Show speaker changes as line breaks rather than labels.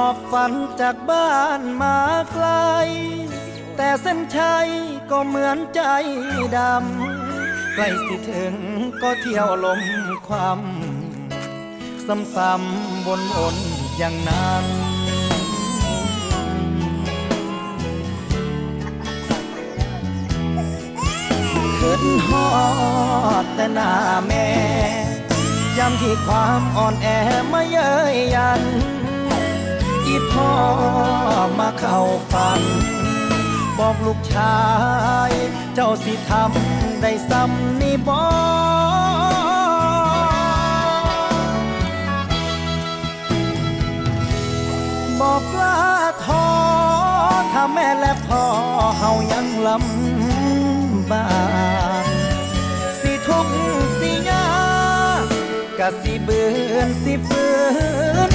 อบฝันจากบ้านมาไกล แต่เส้นชัยก็เหมือนใจดำใกล้สิถึงก็เที่ยวลมความซ้ำๆวนๆอย่างนั้น ขึ้นฮอดแต่หน้าแม่ ยามที่ความอ่อนแอมาเย้ยยัน เข้าฝัน บอกลูกชาย เจ้าสิทำได้ซ้ำนี่บอบอกลาท้อถ้าแม่และพ่อเฮายังลำบากสิทุกสิยากะสิเบือนสิฝืน